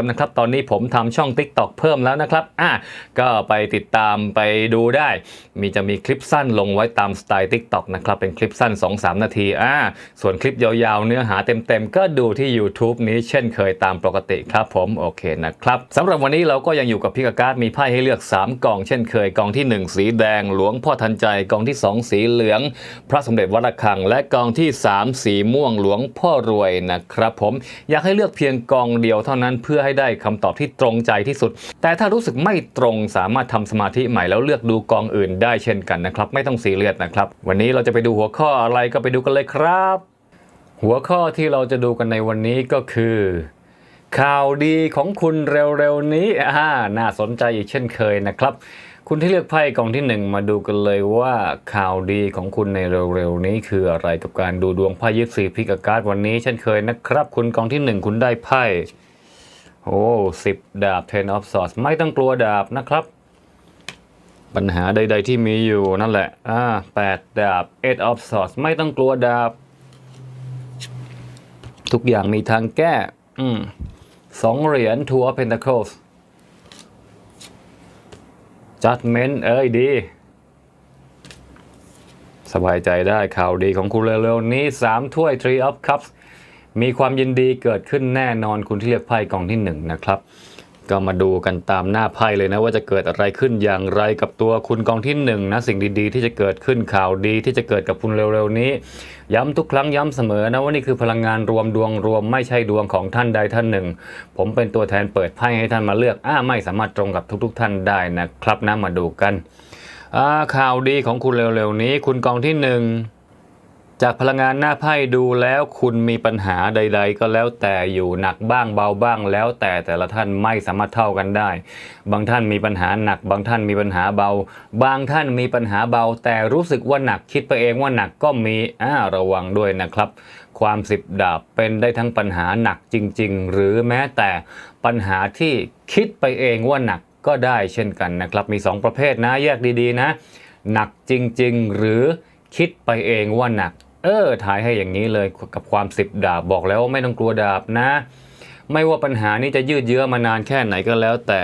มนะครับ ตอนนี้ผมทำช่อง TikTok เพิ่มแล้วนะครับอะก็ไปติดตามไปดูได้ มีจะมีคลิปสั้นลงไว้ตามสไตล์ TikTok นะครับ เป็นคลิปสั้น 2-3 นาทีอ่าส่วนคลิปยาวๆ เนื้อหาเต็มๆ ก็ดูที่ YouTube นี้เช่นเคยตามปกติครับผม โอเคนะครับสำหรับวันนี้เราก็ยังอยู่กับพี่กบการ์ดมีไพ่ให้เลือก 3กล่องเช่นเคยกองที่ 1 สีแดง หลวงพ่อทันใจกองที่ 2 สีเหลือง พระสมเด็จวัดระฆัง และกองที่ 3 สีม่วงหลวงพ่อรวยนะครับผมอยากให้เลือกเพียงกองเดียวเท่านั้นเพื่อให้ได้คำตอบที่ตรงใจที่สุด แต่ถ้ารู้สึกไม่ตรงสามารถทำสมาธิใหม่แล้วเลือกดูกองอื่นได้เช่นกันนะครับ ไม่ต้องซีเรียสนะครับ วันนี้เราจะไปดูหัวข้ออะไรก็ไปดูกันเลยครับ หัวข้อที่เราจะดูกันในวันนี้ก็คือ ข่าวดีของคุณเร็วๆนี้อ่าน่าสนใจอีกเช่นเคยนะครับคุณที่เลือกไพ่กองที่หนึ่งมาดูกันเลยว่าข่าวดีของคุณในเร็วๆนี้คืออะไรกับการดูดวงไพ่ยิปซีพิกการ์ดวันนี้เช่นเคยนะครับ คุณกองที่หนึ่งคุณได้ไพ่ โอ้สิบดาบ ten of swords ไม่ต้องกลัวดาบนะครับ ปัญหาใด ๆ ที่มีอยู่นั่นแหละ อ่าแปดดาบ eight of swords ไม่ต้องกลัวดาบ ทุกอย่างมีทางแก้ อืมสองเหรียญ two of pentacles judgment เอ้ยดี สบายใจได้ข่าวดีของคุณเร็วๆนี้ 3 ถ้วย three of cups มีความยินดีเกิดขึ้นแน่นอนคุณที่เลือกไพ่กองที่1นนะครับ ก็มาดูกันตามหน้าไพ่เลยนะว่าจะเกิดอะไรขึ้นอย่างไรกับตัวคุณกองที่1นะสิ่งดีๆ ที่จะเกิดขึ้นข่าวดีที่จะเกิดกับคุณเร็วๆนี้ ย้ำทุกครั้งย้ำเสมอนะว่านี่คือพลังงานรวมดวงรวมไม่ใช่ดวงของท่านใดท่านหนึ่ง ผมเป็นตัวแทนเปิดไพ่ให้ท่านมาเลือกอ้าไม่สามารถตรงกับทุก ๆ ท่านได้นะครับนะมาดูกันอ่าข่าวดีของคุณเร็วๆนี้ คุณกองที่หนึ่ง จากพลังงานหน้าไพ่ดูแล้วคุณมีปัญหาใด ๆ ก็แล้วแต่อยู่หนักบ้างเบาบ้าง แล้วแต่แต่ละท่านไม่สามารถเท่ากันได้ บางท่านมีปัญหาหนัก บางท่านมีปัญหาเบา บางท่านมีปัญหาเบา แต่รู้สึกว่าหนักคิดไปเองว่าหนักก็มีอ่าระวังด้วยนะครับ ความสิบดาบเป็นได้ทั้งปัญหาหนักจริง ๆ หรือแม้แต่ปัญหาที่คิดไปเองว่าหนักก็ได้เช่นกันนะครับ มีสองประเภทนะแยกดีๆนะ หนักจริง ๆ หรือคิดไปเองว่าหนัก เออถ่ายให้อย่างนี้เลยกับความสิบดาบบอกแล้วว่าไม่ต้องกลัวดาบนะ ไม่ว่าปัญหานี้จะยืดเยื้อมานานแค่ไหนก็แล้ว แต่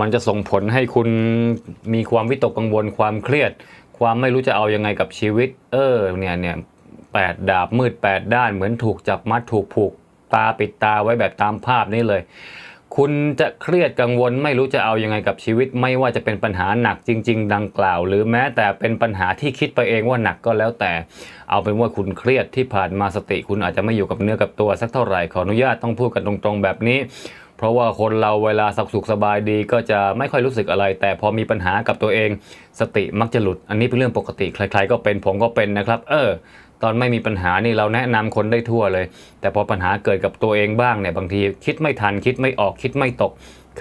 มันจะส่งผลให้คุณมีความวิตกกังวลความเครียด ความไม่รู้จะเอายังไงกับชีวิต เออเนี่ยเนี่ยแปดดาบมืดแปดด้านเหมือนถูกจับมัดถูกผูกตาปิดตาไว้แบบตามภาพนี้เลย คุณจะเครียดกังวลไม่รู้จะเอายังไงกับชีวิต ไม่ว่าจะเป็นปัญหาหนักจริง ๆ ดังกล่าว หรือแม้แต่เป็นปัญหาที่คิดไปเองว่าหนักก็แล้วแต่ เอาเป็นว่าคุณเครียดที่ผ่านมาสติ คุณอาจจะไม่อยู่กับเนื้อกับตัวสักเท่าไหร่ขออนุญาตต้องพูดกันตรงๆแบบนี้ เพราะว่าคนเราเวลาสุขสุขสบายดีก็จะไม่ค่อยรู้สึกอะไร แต่พอมีปัญหากับตัวเอง สติมักจะหลุด อันนี้เป็นเรื่องปกติใคร ๆ ก็เป็นผมก็เป็นนะครับ เออ ตอนไม่มีปัญหานี่เราแนะนำคนได้ทั่วเลย แต่พอปัญหาเกิดกับตัวเองบ้างเนี่ยบางทีคิดไม่ทันคิดไม่ออกคิดไม่ตก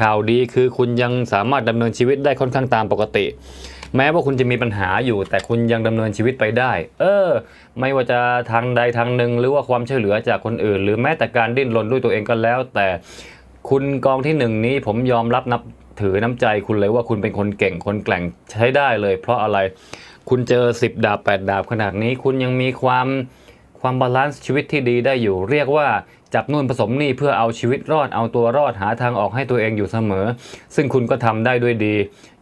ข่าวดีคือคุณยังสามารถดำเนินชีวิตได้ค่อนข้างตามปกติ แม้ว่าคุณจะมีปัญหาอยู่ แต่คุณยังดำเนินชีวิตไปได้ เออ ไม่ว่าจะทางใดทางหนึ่งหรือว่าความช่วยเหลือจากคนอื่น หรือแม้แต่การดิ้นรนด้วยตัวเองก็แล้ว แต่คุณกองที่หนึ่งนี้ผมยอมรับนับถือน้ำใจคุณเลยว่าคุณเป็นคนเก่งคนแกร่งใช้ได้เลย เพราะอะไร คุณเจอ 10 ดาบ 8 ดาบขนาดนี้ คุณยังมีความความบาลานซ์ชีวิตที่ดีได้อยู่ เรียกว่าจับนู่นผสมนี่เพื่อเอาชีวิตรอดเอาตัวรอดหาทางออกให้ตัวเองอยู่เสมอ ซึ่งคุณก็ทำได้ด้วยดี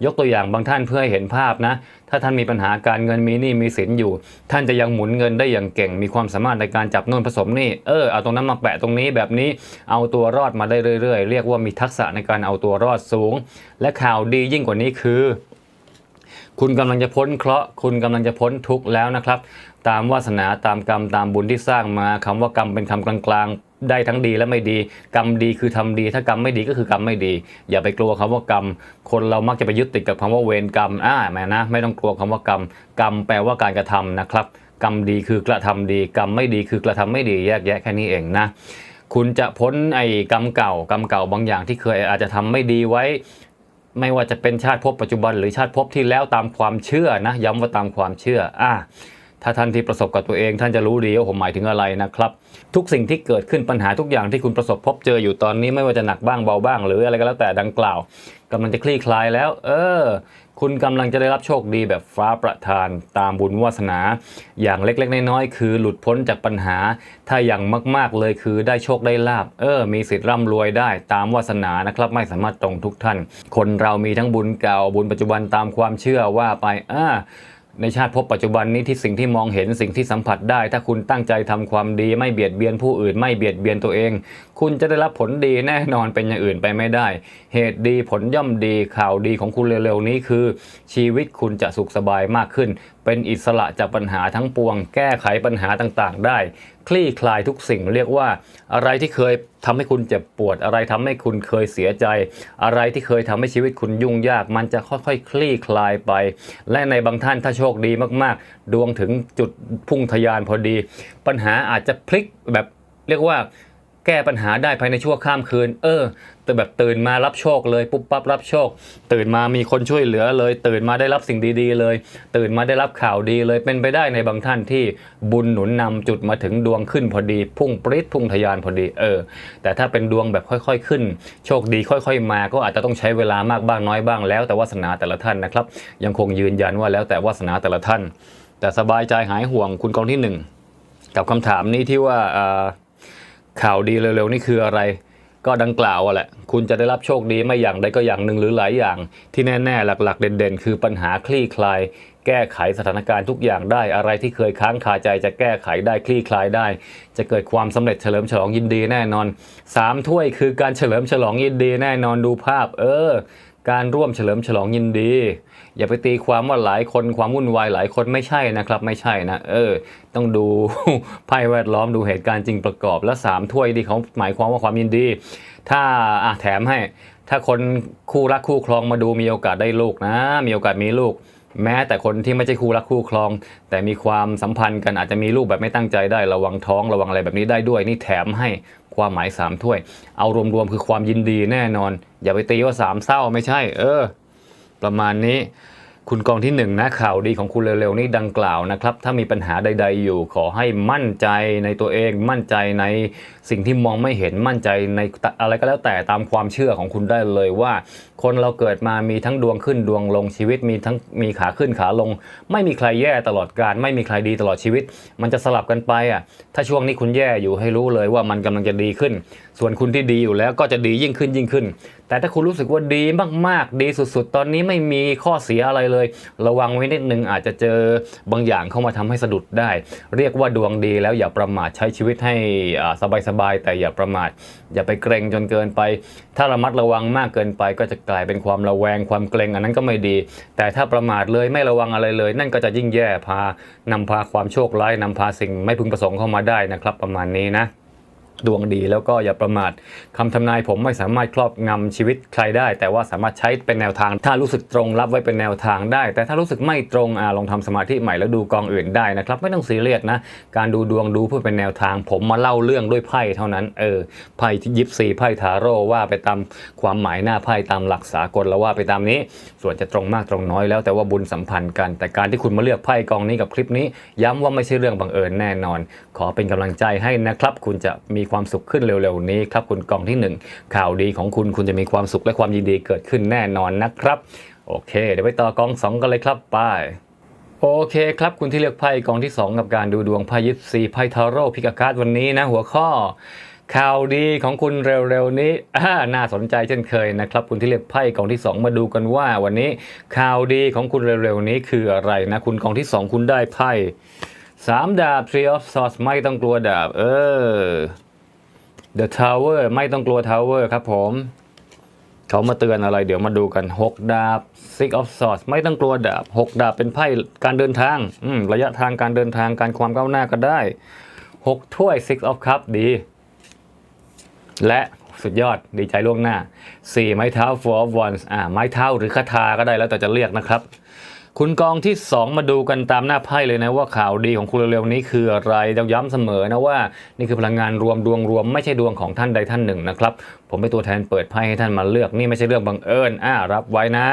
ยกตัวอย่างบางท่านเพื่อให้เห็นภาพนะ ถ้าท่านมีปัญหาการเงินมีหนี้มีสินอยู่ ท่านจะยังหมุนเงินได้อย่างเก่ง มีความสามารถในการจับนู่นผสมนี่เออเอาตรงนั้นมาแปะตรงนี้แบบนี้เอาตัวรอดมาได้เรื่อย ๆ เรียกว่ามีทักษะในการเอาตัวรอดสูง และข่าวดียิ่งกว่านี้คือ คุณกำลังจะพ้นเคราะห์คุณกำลังจะพ้นทุกข์แล้วนะครับ ตามวาสนาตามกรรมตามบุญที่สร้างมาคำว่ากรรมเป็นคำกลางๆ ได้ทั้งดีและไม่ดี กรรมดีคือทำดี ถ้ากรรมไม่ดีก็คือกรรมไม่ดี อย่าไปกลัวคำว่ากรรม คนเรามักจะไปยึดติดกับคำว่าเวรกรรมอ่าแม่นะ ไม่ต้องกลัวคำว่ากรรม กรรมแปลว่าการกระทำนะครับ กรรมดีคือกระทำดี กรรมไม่ดีคือกระทำไม่ดีแยกแยะแค่นี้เองนะคุณจะพ้นไอ้กรรมเก่ากรรมเก่าบางอย่างที่เคยอาจจะทำไม่ดีไว้ ไม่ว่าจะเป็นชาติภพปัจจุบันหรือชาติภพที่แล้วตามความเชื่อนะย้ำว่าตามความเชื่ออะ ถ้าท่านที่ประสบกับตัวเอง ท่านจะรู้ดีว่าผมหมายถึงอะไรนะครับ ทุกสิ่งที่เกิดขึ้นปัญหาทุกอย่างที่คุณประสบพบเจออยู่ตอนนี้ไม่ว่าจะหนักบ้างเบาบ้าง หรืออะไรก็แล้วแต่ดังกล่าวกำลังจะคลี่คลายแล้ว เออ คุณกำลังจะได้รับโชคดีแบบฟ้าประทานตามบุญวาสนา อย่างเล็กๆน้อยๆคือหลุดพ้นจากปัญหา ถ้าอย่างมากๆเลยคือได้โชคได้ลาบเออ มีสิทธิ์ร่ำรวยได้ตามวาสนานะครับ ไม่สามารถตรงทุกท่าน คนเรามีทั้งบุญเก่าบุญปัจจุบันตามความเชื่อว่าไปอ่า ในชาติพบปัจจุบันนี้ที่สิ่งที่มองเห็นสิ่งที่สัมผัสได้ ถ้าคุณตั้งใจทำความดีไม่เบียดเบียนผู้อื่น ไม่เบียดเบียนตัวเอง คุณจะได้รับผลดีแน่นอนเป็นอย่างอื่นไปไม่ได้ เหตุดีผลย่อมดีข่าวดีของคุณเร็วๆนี้คือ ชีวิตคุณจะสุขสบายมากขึ้น เป็นอิสระจากปัญหาทั้งปวง แก้ไขปัญหาต่างๆ ได้ คลี่คลายทุกสิ่งเรียกว่า อะไรที่เคยทำให้คุณเจ็บปวด อะไรทำให้คุณเคยเสียใจ อะไรที่เคยทำให้ชีวิตคุณยุ่งยาก มันจะค่อยๆ คลี่คลายไป และในบางท่านถ้าโชคดีมากๆ ดวงถึงจุดพุ่งทะยานพอดี ปัญหาอาจจะพลิกแบบเรียกว่า แก้ปัญหาได้ภายในชั่วข้ามคืน เออแต่แบบตื่นมารับโชคเลยปุ๊บปั๊บรับโชค ตื่นมามีคนช่วยเหลือเลย ตื่นมาได้รับสิ่งดีๆเลย ตื่นมาได้รับข่าวดีเลยเป็นไปได้ในบางท่านที่บุญหนุนนำจุดมาถึงดวงขึ้นพอดี พุ่งปริ๊ดพุ่งทะยานพอดีเออ แต่ถ้าเป็นดวงแบบค่อย ๆ ขึ้น โชคดีค่อย ๆ มาก็อาจจะต้องใช้เวลามากบ้างน้อยบ้างแล้ว แต่วาสนาแต่ละท่านนะครับ ยังคงยืนยันว่าแล้วแต่วาสนาแต่ละท่าน แต่สบายใจหายห่วงคุณกองที่หนึ่งกับคำถามนี้ที่ว่าอ่า ข่าวดีเร็วๆนี่คืออะไร ก็ดังกล่าวแหละ คุณจะได้รับโชคดีไม่อย่างใดก็อย่างหนึ่งหรือหลายอย่าง ที่แน่ๆหลักๆ เด่นๆ คือปัญหาคลี่คลาย แก้ไขสถานการณ์ทุกอย่างได้อะไรที่เคยค้างคาใจจะแก้ไขได้คลี่คลายได้ จะเกิดความสำเร็จเฉลิมฉลองยินดีแน่นอนสามถ้วยคือการเฉลิมฉลองยินดีแน่นอนดูภาพ เออ การร่วมเฉลิมฉลองยินดี อย่าไปตีความว่าหลายคนความวุ่นวายหลายคนไม่ใช่นะครับ ไม่ใช่นะ เออ ต้องดูไพ่แวดล้อมดูเหตุการณ์จริงประกอบ และสามถ้วยที่เขาหมายความว่าความยินดี ถ้าอะแถมให้ ถ้าคนคู่รักคู่ครองมาดูมีโอกาสได้ลูกนะ มีโอกาสมีลูก แม้แต่คนที่ไม่ใช่คู่รักคู่ครอง แต่มีความสัมพันธ์กันอาจจะมีลูกแบบไม่ตั้งใจได้ระวังท้องระวังอะไรแบบนี้ได้ด้วย นี่แถมให้ความหมายสามถ้วย เอารวมๆคือความยินดีแน่นอน อย่าไปตีว่าสามเศร้าไม่ใช่ เออ ประมาณนี้ คุณกองที่หนึ่งนะข่าวดีของคุณเร็วๆนี้ดังกล่าวนะครับ ถ้ามีปัญหาใด ๆ อยู่ขอให้มั่นใจในตัวเอง มั่นใจในสิ่งที่มองไม่เห็นมั่นใจในอะไรก็แล้วแต่ตามความเชื่อของคุณได้เลยว่า คนเราเกิดมามีทั้งดวงขึ้นดวงลงชีวิตมีทั้งมีขาขึ้นขาลง ไม่มีใครแย่ตลอดการ ไม่มีใครดีตลอดชีวิต มันจะสลับกันไปอะถ้าช่วงนี้คุณแย่อยู่ให้รู้เลยว่ามันกำลังจะดีขึ้น ส่วนคุณที่ดีอยู่แล้วก็จะดียิ่งขึ้นยิ่งขึ้น แต่ถ้าคุณรู้สึกว่าดีมากๆ ดีสุดๆ ตอนนี้ไม่มีข้อเสียอะไรเลย ระวังไว้นิดนึงอาจจะเจอบางอย่างเข้ามาทำให้สะดุดได้ เรียกว่าดวงดีแล้วอย่าประมาทใช้ชีวิตให้สบายๆแต่อย่าประมาท อย่าไปเกรงจนเกินไป ถ้าระมัดระวังมากเกินไป ก็จะกลายเป็นความระแวงความเกรงอันนั้นก็ไม่ดี แต่ถ้าประมาทเลยไม่ระวังอะไรเลย นั่นก็จะยิ่งแย่พานำพาความโชคร้ายนำพาสิ่งไม่พึงประสงค์เข้ามาได้นะครับ ประมาณนี้นะ ดวงดีแล้วก็อย่าประมาทคำทำนายผมไม่สามารถครอบงำชีวิตใครได้ แต่ว่าสามารถใช้เป็นแนวทาง ถ้ารู้สึกตรงรับไว้เป็นแนวทางได้ แต่ถ้ารู้สึกไม่ตรงอลองทำสมาธิใหม่แล้วดูกองอื่นได้นะครับ ไม่ต้องซีเรียสนะ การดูดวงดูเพื่อเป็นแนวทาง ผมมาเล่าเรื่องด้วยไพ่เท่านั้นเออไพ่ยิปซีไพ่ทาโร่ว่าไปตามความหมายหน้าไพ่ตามหลักสากลแล้วว่าไปตามนี้ ส่วนจะตรงมากตรงน้อยแล้วแต่ว่าบุญสัมพันธ์กัน แต่การที่คุณมาเลือกไพ่กองนี้กับคลิปนี้ ย้ำว่าไม่ใช่เรื่องบังเอิญแน่นอน ขอเป็นกำลังใจให้นะครับ คุณจะมีความสุขขึ้นเร็วๆนี้ครับคุณกองที่หนึ่งข่าวดีของคุณคุณจะมีความสุขและความยินดีเกิดขึ้นแน่นอนนะครับ โอเค เดี๋ยวไปต่อกองสองกันเลยครับไปโอเคครับคุณที่เลือกไพ่กองที่ 2 กับการดูดวงไพ่ยิปซีไพ่ทาโร่พิกาการ์ดวันนี้นะหัวข้อข่าวดีของคุณเร็วๆนี้น่าสนใจเช่นเคยนะครับ คุณที่เลือกไพ่กองที่ 2 มาดูกันว่า วันนี้ข่าวดีของคุณเร็วๆนี้คืออะไรนะคุณกองที่ 2 คุณได้ไพ่สามดาบ Three of Swords ไม่ต้องกลัวดาบ เออ The Tower ไม่ต้องกลัว Tower ครับผม เขามาเตือนอะไร เดี๋ยวมาดูกัน 6 ดาบ Six of Swords ไม่ต้องกลัวดาบ 6 ดาบเป็นไพ่การเดินทางอืมระยะทางการเดินทางการความก้าวหน้าก็ได้ 6 ถ้วย Six of Cup ดี และสุดยอดดีใจล่วงหน้า 4 ไม้เท้า Four of Wands อ่าไม้เท้าหรือคาถาก็ได้แล้วแต่จะเรียกนะครับ คุณกองที่ 2 มาดูกันตามหน้าไพ่เลยนะว่าข่าวดีของคุณเร็วๆนี้คืออะไรเราย้ำเสมอนะว่านี่คือพลังงานรวมดวงรวมไม่ใช่ดวงของท่านใดท่านหนึ่งนะครับ ผมเป็นตัวแทนเปิดไพ่ให้ท่านมาเลือกนี่ไม่ใช่เรื่องบังเอิญอ่ารับไว้นะ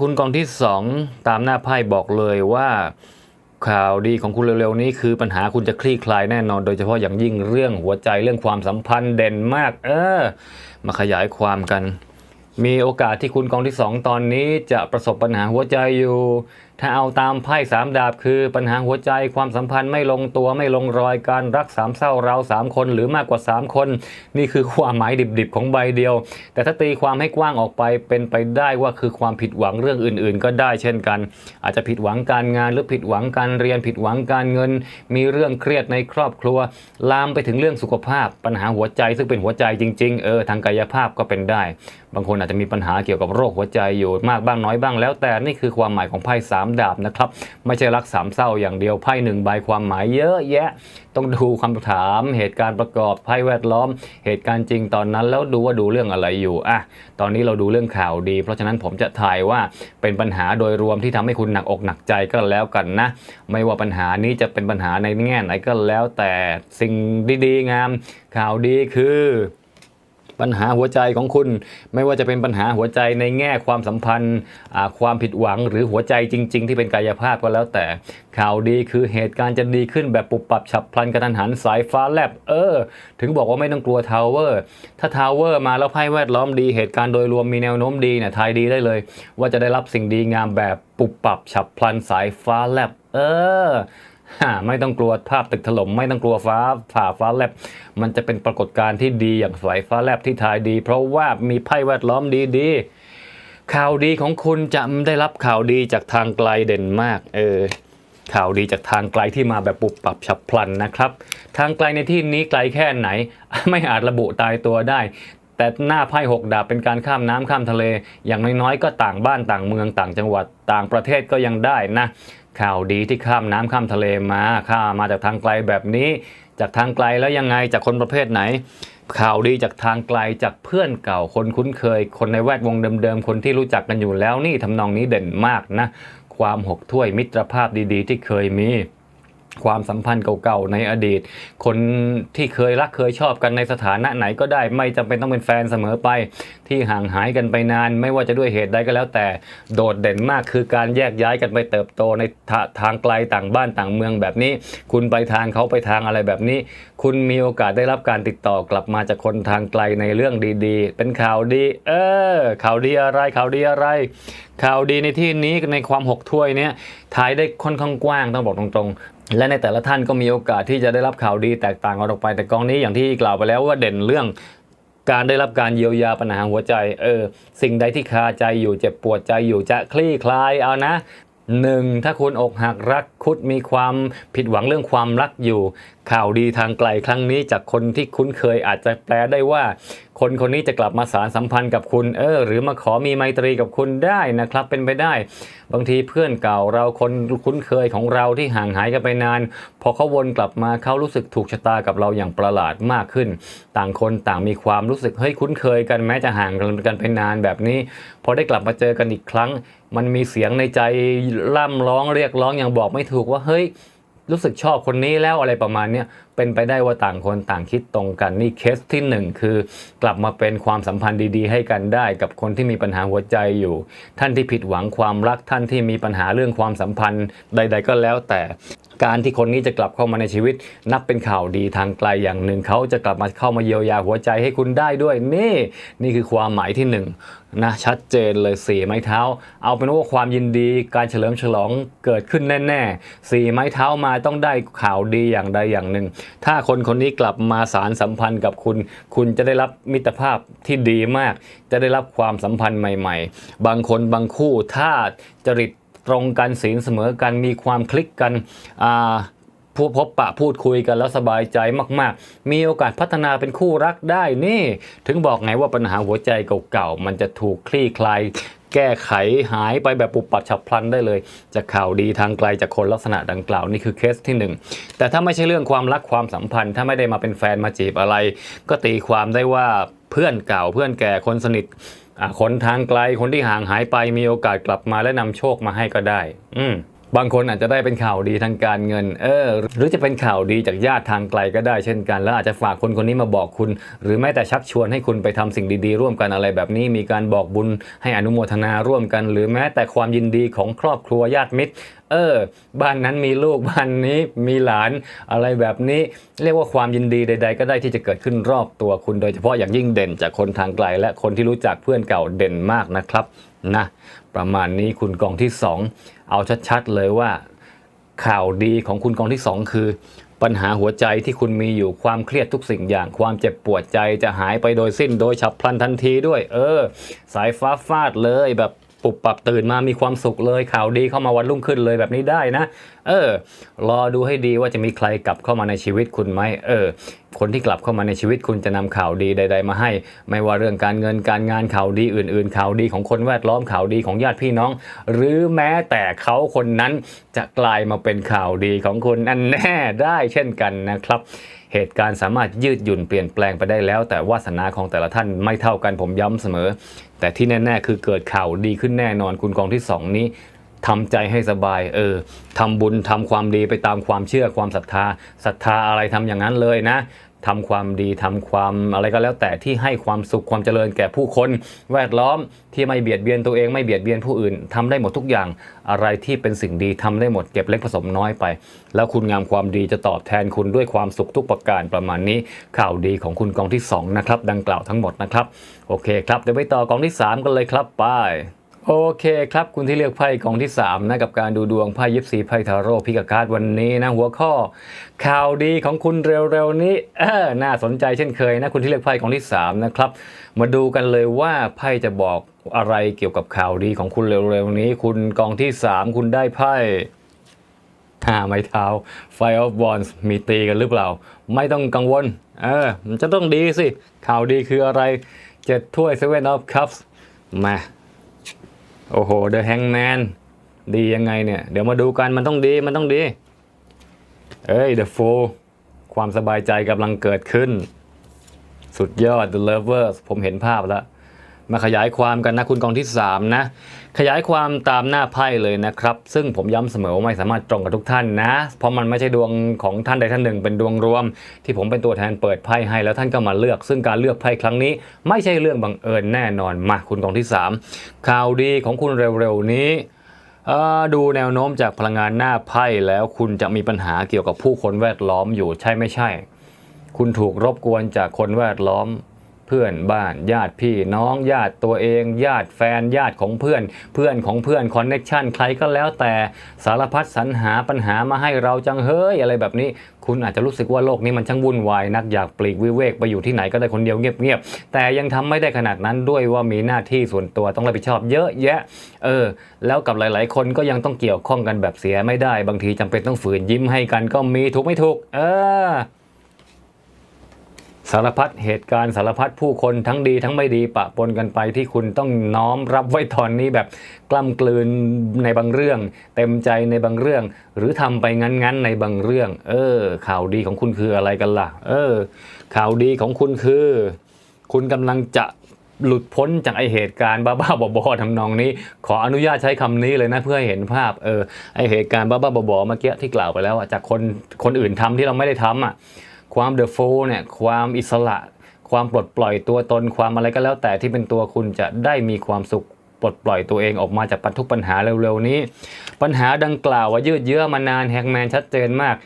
คุณกองที่ 2 ตามหน้าไพ่บอกเลยว่าข่าวดีของคุณเร็วๆนี้คือปัญหาคุณจะคลี่คลายแน่นอน โดยเฉพาะอย่างยิ่งเรื่องหัวใจเรื่องความสัมพันธ์เด่นมาก เออ มาขยายความกัน มีโอกาสที่คุณกองที่ 2 ตอนนี้จะประสบปัญหาหัวใจอยู่ ถ้าเอาตามไพ่สามดาบคือปัญหาหัวใจความสัมพันธ์ไม่ลงตัวไม่ลงรอยการรักสามเศร้าเราสามคนหรือมากกว่า 3 คน นี่คือความหมายดิบๆของใบเดียว แต่ถ้าตีความให้กว้างออกไปเป็นไปได้ว่าคือความผิดหวังเรื่องอื่นๆ ก็ได้เช่นกัน อาจจะผิดหวังการงานหรือผิดหวังการเรียนผิดหวังการเงิน มีเรื่องเครียดในครอบครัว ลามไปถึงเรื่องสุขภาพ ปัญหาหัวใจซึ่งเป็นหัวใจจริง ๆ เออทางกายภาพก็เป็นได้บางคนอาจจะมีปัญหาเกี่ยวกับโรคหัวใจอยู่มากบ้างน้อยบ้างแล้ว แต่นี่คือความหมายของไพ่สามดาบนะครับไม่ใช่รักสามเศร้าอย่างเดียวไพ่หนึ่งใบความหมายเยอะแยะ ต้องดูคำถามเหตุการณ์ประกอบไพ่แวดล้อม เหตุการณ์จริงตอนนั้นแล้วดูว่าดูเรื่องอะไรอยู่อะตอนนี้เราดูเรื่องข่าวดี เพราะฉะนั้นผมจะถ่ายว่าเป็นปัญหาโดยรวมที่ทำให้คุณหนักอกหนักใจก็แล้วกันนะ ไม่ว่าปัญหานี้จะเป็นปัญหาในแง่ไหนก็แล้วแต่สิ่งดีๆงามข่าวดีคือ ปัญหาหัวใจของคุณ ไม่ว่าจะเป็นปัญหาหัวใจในแง่ความสัมพันธ์ความผิดหวังหรือหัวใจจริง ๆ ที่เป็นกายภาพก็แล้วแต่ข่าวดีคือเหตุการณ์จะดีขึ้นแบบปุบปับฉับพลันกระทันหันสายฟ้าแลบเออ ถึงบอกว่าไม่ต้องกลัวทาวเวอร์ถ้าทาวเวอร์มาแล้วไพ่แวดล้อมดีเหตุการณ์โดยรวมมีแนวโน้มดีเนี่ยทายดีได้เลย ว่าจะได้รับสิ่งดีงามแบบปุบปับฉับพลันสายฟ้าแลบเออ ไม่ต้องกลัวภาพตึกถล่มไม่ต้องกลัวฟ้าผ่าฟ้าแลบ มันจะเป็นปรากฏการณ์ที่ดีอย่างสายฟ้าแลบที่ทายดี เพราะว่ามีไพ่แวดล้อมดีๆ ข่าวดีของคุณจะได้รับข่าวดีจากทางไกลเด่นมาก เออ ข่าวดีจากทางไกลที่มาแบบปุบปับฉับพลันนะครับ ทางไกลในที่นี้ไกลแค่ไหน ไม่อาจระบุตายตัวได้แต่หน้าไพ่หกดาบเป็นการข้ามน้ำข้ามทะเล อย่างน้อยๆ ก็ต่างบ้านต่างเมืองต่างจังหวัดต่างประเทศก็ยังได้นะ ข่าวดีที่ข้ามน้ำข้ามทะเลมาข้ามาจากทางไกลแบบนี้ จากทางไกลแล้วยังไงจากคนประเภทไหน ข่าวดีจากทางไกลจากเพื่อนเก่าคนคุ้นเคย คนในแวดวงเดิมๆคนที่รู้จักกันอยู่แล้วนี่ทำนองนี้เด่นมากนะ ความหกถ้วยมิตรภาพดีๆ ที่เคยมี ความสัมพันธ์เก่าๆในอดีต คนที่เคยรักเคยชอบกันในสถานะไหนก็ได้ไม่จำเป็นต้องเป็นแฟนเสมอไป ที่ห่างหายกันไปนาน ไม่ว่าจะด้วยเหตุใดก็แล้วแต่โดดเด่นมากคือการแยกย้ายกันไปเติบโตในทาทางไกลต่างบ้านต่างเมืองแบบนี้ คุณไปทางเขาไปทางอะไรแบบนี้ คุณมีโอกาสได้รับการติดต่อกลับมาจากคนทางไกลในเรื่องดีๆ เป็นข่าวดี เออข่าวดีอะไรข่าวดีอะไร ข่าวดีในที่นี้ในความหกถ้วยเนี่ยทายได้ค่อนข้างกว้างต้องบอกตรงๆ และในแต่ละท่านก็มีโอกาสที่จะได้รับข่าวดีแตกต่างกันออกไป แต่กองนี้อย่างที่กล่าวไปแล้วว่าเด่นเรื่องการได้รับการเยียวยาปัญหาหัวใจ เออ สิ่งใดที่คาใจอยู่เจ็บปวดใจอยู่จะคลี่คลายเอานะหนึ่งถ้าคุณอกหักรักคุดมีความผิดหวังเรื่องความรักอยู่ ข่าวดีทางไกลครั้งนี้จากคนที่คุ้นเคยอาจจะแปลได้ว่า คนคนนี้จะกลับมาสารสัมพันธ์กับคุณเออหรือมาขอมีไมตรีกับคุณได้นะครับ เป็นไปได้ บางทีเพื่อนเก่าเราคนคุ้นเคยของเราที่ห่างหายกันไปนาน พอเขาวนกลับมาเขารู้สึกถูกชะตากับเราอย่างประหลาดมากขึ้น ต่างคนต่างมีความรู้สึกเฮ้ยคุ้นเคยกันแม้จะห่างกันไปนานแบบนี้ พอได้กลับมาเจอกันอีกครั้ง มันมีเสียงในใจล่ำร้องเรียกร้องอย่างบอกไม่ถูกว่าเฮ้ย รู้สึกชอบคนนี้แล้วอะไรประมาณนี้เป็นไปได้ว่าต่างคนต่างคิดตรงกันนี่เคสที่หนึ่งคือกลับมาเป็นความสัมพันธ์ดีๆ ให้กันได้ กับคนที่มีปัญหาหัวใจอยู่ ท่านที่ผิดหวังความรักท่านที่มีปัญหาเรื่องความสัมพันธ์ใด ๆ ก็แล้วแต่ การที่คนนี้จะกลับเข้ามาในชีวิต นับเป็นข่าวดีทางไกลอย่างหนึ่งเขาจะกลับมาเข้ามาเยียวยาหัวใจให้คุณได้ด้วยนี่ นี่คือความหมายที่หนึ่งนะชัดเจนเลยสี่ไม้เท้า เอาเป็นว่าความยินดีการเฉลิมฉลองเกิดขึ้นแน่ๆสี่ไม้เท้ามาต้องได้ข่าวดีอย่างใดอย่างหนึ่ง ถ้าคนคนนี้กลับมาสารสัมพันธ์กับคุณ คุณจะได้รับมิตรภาพที่ดีมาก จะได้รับความสัมพันธ์ใหม่ ๆ บางคนบางคู่ถ้าจริต ตรงกันศีลเสมอกันมีความคลิกกันอ่าพบปะพูดคุยกันแล้วสบายใจมาก ๆ มีโอกาสพัฒนาเป็นคู่รักได้นี่ ถึงบอกไงว่าปัญหาหัวใจเก่าๆ มันจะถูกคลี่คลายแก้ไขหายไปแบบปุบปับฉับพลันได้เลย จากข่าวดีทางไกลจากคนลักษณะดังกล่าวนี่คือเคสที่หนึ่งแต่ถ้าไม่ใช่เรื่องความรักความสัมพันธ์ ถ้าไม่ได้มาเป็นแฟนมาจีบอะไร ก็ตีความได้ว่าเพื่อนเก่าเพื่อนแก่คนสนิท คนทางไกลคนที่ห่างหายไปมีโอกาสกลับมาและนำโชคมาให้ก็ได้ อืม บางคนอาจจะได้เป็นข่าวดีทางการเงิน เออ หรือจะเป็นข่าวดีจากญาติทางไกลก็ได้เช่นกัน แล้วอาจจะฝากคนคนนี้มาบอกคุณ หรือแม้แต่ชักชวนให้คุณไปทำสิ่งดีๆ ร่วมกันอะไรแบบนี้ มีการบอกบุญให้อนุโมทนาร่วมกัน หรือแม้แต่ความยินดีของครอบครัวญาติมิตร เออ บ้านนั้นมีลูกบ้านนี้มีหลานอะไรแบบนี้ เรียกว่าความยินดีใด ๆ ก็ได้ที่จะเกิดขึ้นรอบตัวคุณ โดยเฉพาะอย่างยิ่งเด่นจากคนทางไกล และคนที่รู้จักเพื่อนเก่าเด่นมากนะครับนะประมาณนี้คุณกองที่ 2 เอาชัดๆเลยว่าข่าวดีของคุณกองที่ 2 คือ ปัญหาหัวใจที่คุณมีอยู่ความเครียดทุกสิ่งอย่างความเจ็บปวดใจจะหายไปโดยสิ้นโดยฉับพลันทันทีด้วย เออ สายฟ้าฟาดเลยแบบ ปุบปับตื่นมามีความสุขเลยข่าวดีเข้ามาวันรุ่งขึ้นเลยแบบนี้ได้นะ เออ รอดูให้ดีว่าจะมีใครกลับเข้ามาในชีวิตคุณไหมเออ คนที่กลับเข้ามาในชีวิตคุณจะนำข่าวดีใด ๆ มาให้ ไม่ว่าเรื่องการเงินการงานข่าวดีอื่น ๆ ข่าวดีของคนแวดล้อมข่าวดีของญาติพี่น้อง หรือแม้แต่เขาคนนั้นจะกลายมาเป็นข่าวดีของคุณอันแน่ได้เช่นกันนะครับ เหตุการณ์สามารถยืดหยุ่นเปลี่ยนแปลงไปได้แล้ว แต่วาสนาของแต่ละท่านไม่เท่ากันผมย้ำเสมอ แต่ที่แน่ ๆ คือเกิดข่าวดีขึ้นแน่นอนคุณกองที่สองนี้ทำใจให้สบายเออทำบุญทำความดีไปตามความเชื่อความศรัทธาศรัทธาอะไรทำอย่างนั้นเลยนะ ทำความดีทำความอะไรก็แล้วแต่ที่ให้ความสุขความเจริญแก่ผู้คนแวดล้อมที่ไม่เบียดเบียนตัวเองไม่เบียดเบียนผู้อื่นทำได้หมดทุกอย่างอะไรที่เป็นสิ่งดีทำได้หมดเก็บเล็กผสมน้อยไป แล้วคุณงามความดีจะตอบแทนคุณด้วยความสุขทุกประการประมาณนี้ข่าวดีของคุณกองที่สองนะครับดังกล่าวทั้งหมดนะครับโอเคครับเดี๋ยวไปต่อกองที่สามกันเลยครับไป โอเคครับ คุณที่เลือกไพ่กองที่3นะกับการดูดวงไพ่ยิปซีไพ่ทาโร่พิกาการ์ดวันนี้นะหัวข้อ ข่าวดีของคุณเร็วๆนี้เออน่าสนใจเช่นเคยนะคุณที่เลือกไพ่กองที่3นะครับมาดูกันเลยว่าไพ่จะบอกอะไรเกี่ยวกับข่าวดีของคุณเร็วๆนี้ คุณกองที่ 3 คุณได้ไพ่ห้าไม้เท้า Fire of Wands มีตีกันหรือเปล่า ไม่ต้องกังวลเออมันจะต้องดีสิข่าวดีคืออะไรเจ็ดถ้วย Seven of Cups มา โอ้โหเดอะแฮงแมนดียังไงเนี่ย เดี๋ยวมาดูกันมันต้องดีมันต้องดี เอ้ยเดอะโฟความสบายใจกำลังเกิดขึ้น สุดยอด The Lovers ผมเห็นภาพแล้ว มาขยายความกันนะคุณกองที่ 3 นะ ขยายความตามหน้าไพ่เลยนะครับ ซึ่งผมย้ำเสมอว่าไม่สามารถตรงกับทุกท่านนะ เพราะมันไม่ใช่ดวงของท่านใดท่านหนึ่ง เป็นดวงรวม ที่ผมเป็นตัวแทนเปิดไพ่ให้แล้วท่านก็มาเลือก ซึ่งการเลือกไพ่ครั้งนี้ ไม่ใช่เรื่องบังเอิญแน่นอนมาคุณกองที่ 3 ข่าวดีของคุณเร็วๆนี้ดูแนวโน้มจากพลังงานหน้าไพ่แล้วคุณจะมีปัญหาเกี่ยวกับผู้คนแวดล้อมอยู่ใช่ไม่ใช่ คุณถูกรบกวนจากคนแวดล้อม เพื่อนบ้านญาติพี่น้องญาติตัวเอง ญาติแฟนญาติของเพื่อน เพื่อนของเพื่อนคอนเน็ชันใครก็แล้วแต่สารพัดสรรหาปัญหามาให้เราจังเฮ้ยอะไรแบบนี้ คุณอาจจะรู้สึกว่าโลกนี้มันช่างวุ่นวายนักอยากปลีกวิเวกไปอยู่ที่ไหนก็ได้คนเดียวเงียบๆแต่ยังทำไม่ได้ขนาดนั้นด้วยว่ามีหน้าที่ส่วนตัวต้องรับผิดชอบเยอะแยะ เออ แล้วกับหลาย ๆ คนก็ยังต้องเกี่ยวข้องกันแบบเสียไม่ได้ บางทีจำเป็นต้องฝืนยิ้มให้กันก็มีถูกไม่ถูก เออ สารพัดเหตุการณ์สารพัดผู้คนทั้งดีทั้งไม่ดีปะปนกันไปที่คุณต้องน้อมรับไว้ตอนนี้แบบกล้ำกลืนในบางเรื่อง เต็มใจในบางเรื่อง หรือทำไปงั้นๆในบางเรื่อง เออ ข่าวดีของคุณคืออะไรกันล่ะ เออ ข่าวดีของคุณคือ คุณกำลังจะหลุดพ้นจากไอเหตุการณ์บ้าๆบอๆทำนองนี้ ขออนุญาตใช้คำนี้เลยนะเพื่อให้เห็นภาพเออไอเหตุการณ์บ้าๆบอๆเมื่อกี้ที่กล่าวไปแล้วอะจากคนคนอื่นทำที่เราไม่ได้ทำอะ ความเดอะโฟเนี่ยความอิสระ ความปลดปล่อยตัวตนความอะไรก็แล้วแต่ที่เป็นตัวคุณจะได้มีความสุขปลดปล่อยตัวเองออกมาจากปัญทุกปัญหาเร็วๆนี้ ปัญหาดังกล่าวว่ายืดเยื้อมานานแฮกแมนชัดเจนมาก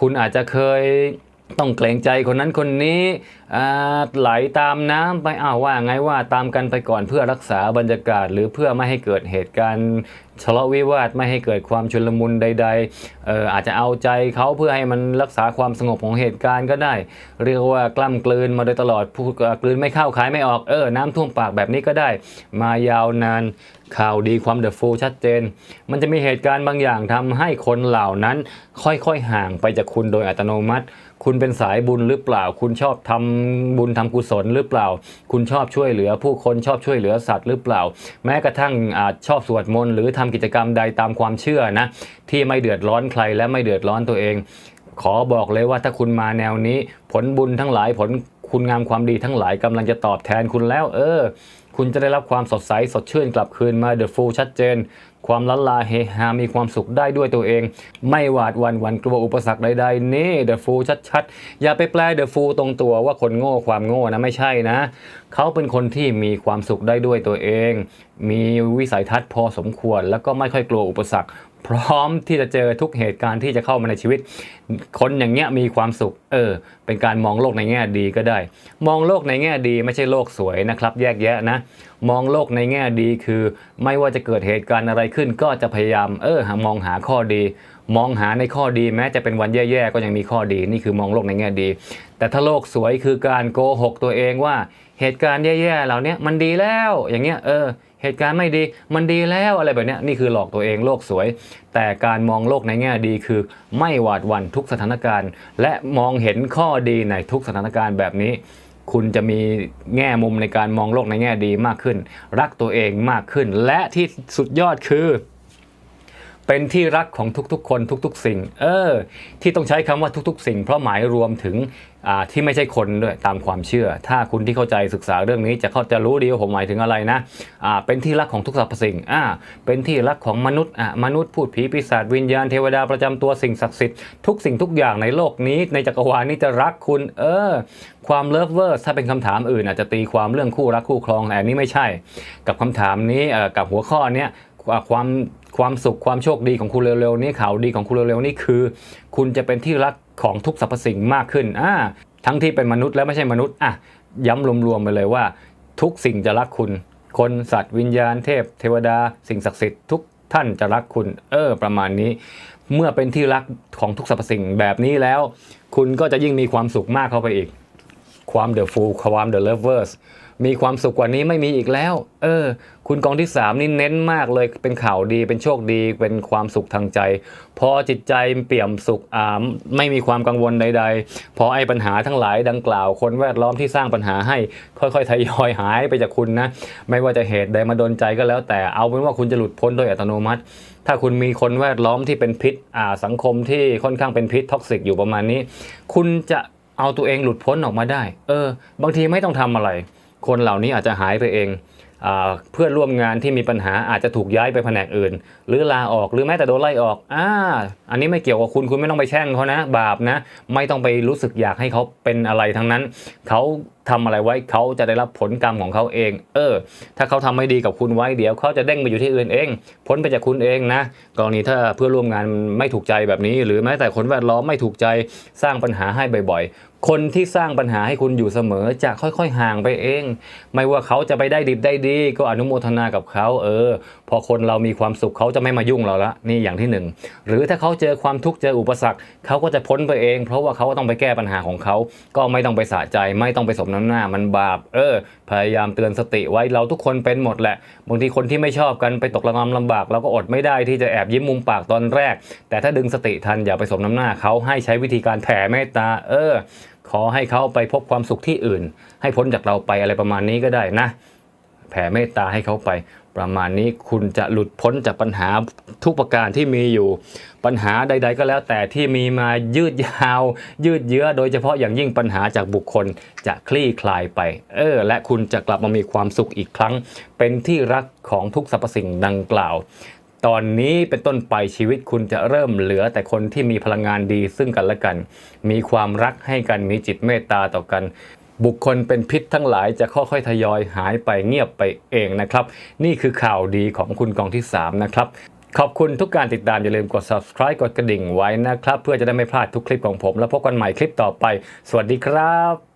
คุณอาจจะเคย ต้องเกรงใจคนนั้นคนนี้ไหลตามน้ำไปอ้าวว่าไงว่าตามกันไปก่อนเพื่อรักษาบรรยากาศ หรือเพื่อไม่ให้เกิดเหตุการณ์ทะเลาะวิวาทไม่ให้เกิดความชุลมุนใดๆอออาจจะเอาใจเขาเพื่อให้มันรักษาความสงบของเหตุการณ์ก็ได้ เรียกว่ากล้ำกลืนมาโดยตลอดพูดกลืนไม่เข้าขายไม่ออกเออน้ำท่วมปากแบบนี้ก็ได้ มายาวนานข่าวดีความเดอะฟูชัดเจน มันจะมีเหตุการณ์บางอย่างทำให้คนเหล่านั้น ค่อยๆห่างไปจากคุณโดยอัตโนมัติ คุณเป็นสายบุญหรือเปล่า คุณชอบทำบุญทำกุศลหรือเปล่า คุณชอบช่วยเหลือ ผู้คนชอบช่วยเหลือสัตว์หรือเปล่า แม้กระทั่งอาจชอบสวดมนต์หรือทำกิจกรรมใดตามความเชื่อนะ ที่ไม่เดือดร้อนใครและไม่เดือดร้อนตัวเอง ขอบอกเลยว่าถ้าคุณมาแนวนี้ ผลบุญทั้งหลายผลคุณงามความดีทั้งหลายกำลังจะตอบแทนคุณแล้ว เออ คุณจะได้รับความสดใสสดชื่นกลับคืนมาเดอะฟูชัดเจน ความละลาเฮฮา มีความสุขได้ด้วยตัวเอง ไม่หวาดวันวันกลัวอุปสรรคใดๆ นี่เดอะฟูชัดๆ อย่าไปแปลเดอะฟูตรงตัวว่าคนโง่ความโง่นะไม่ใช่นะ เขาเป็นคนที่มีความสุขได้ด้วยตัวเอง มีวิสัยทัศน์พอสมควร แล้วก็ไม่ค่อยกลัวอุปสรรค พร้อมที่จะเจอทุกเหตุการณ์ที่จะเข้ามาในชีวิต คนอย่างเงี้ยมีความสุข เออ เป็นการมองโลกในแง่ดีก็ได้ มองโลกในแง่ดีไม่ใช่โลกสวยนะครับ แยกแยะนะ มองโลกในแง่ดีคือ ไม่ว่าจะเกิดเหตุการณ์อะไรขึ้น ก็จะพยายาม เออ มองหาข้อดี มองหาในข้อดีแม้จะเป็นวันแย่ๆก็ยังมีข้อดี นี่คือมองโลกในแง่ดี แต่ถ้าโลกสวยคือการโกหกตัวเองว่า เหตุการณ์แย่ๆเหล่านี้มันดีแล้ว อย่างเงี้ย เออ เหตุการณ์ไม่ดี มันดีแล้วอะไรแบบนี้นี่คือหลอกตัวเองโลกสวย แต่การมองโลกในแง่ดีคือ ไม่หวาดหวั่นทุกสถานการณ์ และมองเห็นข้อดีในทุกสถานการณ์แบบนี้ คุณจะมีแง่มุมในการมองโลกในแง่ดีมากขึ้น รักตัวเองมากขึ้น และที่สุดยอดคือเป็นที่รักของทุกๆ คนทุก ๆ สิ่ง เออ ที่ต้องใช้คำว่าทุก ๆ สิ่ง เพราะหมายรวมถึง ที่ไม่ใช่คนด้วยตามความเชื่อ ถ้าคุณที่เข้าใจศึกษาเรื่องนี้จะเข้าจะรู้ดีว่าผมหมายถึงอะไรนะอ่าเป็นที่รักของทุกสรรพสิ่งเป็นที่รักของมนุษย์มนุษย์พูดผีปีศาจวิญญาณเทวดาประจำตัวสิ่งศักดิ์สิทธิ์ทุกสิ่งทุกอย่างในโลกนี้ในจักรวาลนี้จะรักคุณ เออ ความเลิฟเวอร์ถ้าเป็นคำถามอื่น อาจจะตีความเรื่องคู่รักคู่ครองแต่อันนี้ไม่ใช่ กับคำถามนี้กับหัวข้อนี้ความความสุขความโชคดีของคุณเร็วๆนี้ข่าวดีของคุณเร็วๆนี้คือ คุณจะเป็นที่รัก ของทุกสรรพสิ่งมากขึ้นอ่าทั้งที่เป็นมนุษย์และไม่ใช่มนุษย์อะย้ำรวมๆไปเลยว่า ทุกสิ่งจะรักคุณ คนสัตว์วิญญาณเทพ เทวดา สิ่งศักดิ์สิทธิ์ทุกท่านจะรักคุณ เออ ประมาณนี้ เมื่อเป็นที่รักของทุกสรรพสิ่งแบบนี้แล้ว คุณก็จะยิ่งมีความสุขมากเข้าไปอีก ความเดอะฟูลความเดอะเลเวอร์สมีความสุขกว่านี้ไม่มีอีกแล้ว เออ คุณกองที่ 3 นี่เน้นมากเลยเป็นข่าวดีเป็นโชคดีเป็นความสุขทางใจ พอจิตใจเปี่ยมสุขอ่าไม่มีความกังวลใด ๆ พอไอ้ปัญหาทั้งหลายดังกล่าว คนแวดล้อมที่สร้างปัญหาให้ ค่อยๆทยอยหายไปจากคุณนะ ไม่ว่าจะเหตุใดมาดนใจก็แล้ว แต่เอาเป็นว่าคุณจะหลุดพ้นโดยอัตโนมัติ ถ้าคุณมีคนแวดล้อมที่เป็นพิษอ่าสังคมที่ค่อนข้างเป็นพิษท็อกซิกอยู่ประมาณนี้ คุณจะ เอาตัวเองหลุดพ้นออกมาได้ เออ บางทีไม่ต้องทำอะไร คนเหล่านี้อาจจะหายไปเองอาเพื่อนร่วมงานที่มีปัญหาอาจจะถูกย้ายไปแผนกอื่น หรือลาออกหรือแม้แต่โดนไล่ออกอ่าอันนี้ไม่เกี่ยวกับคุณคุณไม่ต้องไปแช่งเขานะ บาปนะ ไม่ต้องไปรู้สึกอยากให้เขาเป็นอะไรทั้งนั้นเขาทำอะไรไว้เขาจะได้รับผลกรรมของเขาเอง เออ ถ้าเขาทำไม่ดีกับคุณไว้เดี๋ยวเขาจะเด้งไปอยู่ที่อื่นเอง พ้นไปจากคุณเองนะ กรณีถ้าเพื่อร่วมงานไม่ถูกใจแบบนี้ หรือแม้แต่คนแวดล้อมไม่ถูกใจสร้างปัญหาให้บ่อยๆ คนที่สร้างปัญหาให้คุณอยู่เสมอจะค่อยๆห่างไปเอง ไม่ว่าเขาจะไปได้ดิบได้ดี ก็อนุโมทนากับเขาเออ พอคนเรามีความสุขเขาจะไม่มายุ่งเราละนี่อย่างที่หนึ่งหรือถ้าเขาเจอความทุกข์เจออุปสรรคเขาก็จะพ้นไปเอง เพราะว่าเขาก็ต้องไปแก้ปัญหาของเขาก็ไม่ต้องไปสะใจไม่ต้องไปสมน้ำหน้ามันบาป เออ พยายามเตือนสติไว้เราทุกคนเป็นหมดแหละ บางทีคนที่ไม่ชอบกันไปตกระกำลำบาก เราก็อดไม่ได้ที่จะแอบยิ้มมุมปากตอนแรก แต่ถ้าดึงสติทันอย่าไปสมน้ำหน้าเขาให้ใช้วิธีการแผ่เมตตา เออ ขอให้เขาไปพบความสุขที่อื่น ให้พ้นจากเราไปอะไรประมาณนี้ก็ได้นะ แผ่เมตตาให้เขาไป ประมาณนี้คุณจะหลุดพ้นจากปัญหาทุกประการที่มีอยู่ ปัญหาใด ๆ ก็แล้วแต่ที่มีมายืดยาว ยืดเยื้อโดยเฉพาะอย่างยิ่งปัญหาจากบุคคลจะคลี่คลายไป เออ และคุณจะกลับมามีความสุขอีกครั้ง เป็นที่รักของทุกสรรพสิ่งดังกล่าวตอนนี้เป็นต้นไปชีวิตคุณจะเริ่มเหลือแต่คนที่มีพลังงานดีซึ่งกันและกัน มีความรักให้กันมีจิตเมตตาต่อกัน บุคคลเป็นพิษทั้งหลายจะค่อยๆทยอยหายไปเงียบไปเองนะครับ นี่คือข่าวดีของคุณกองที่ 3 นะครับ ขอบคุณทุกการติดตาม อย่าลืมกด subscribe กดกระดิ่งไว้นะครับ เพื่อจะได้ไม่พลาดทุกคลิปของผม แล้วพบกันใหม่คลิปต่อไป สวัสดีครับ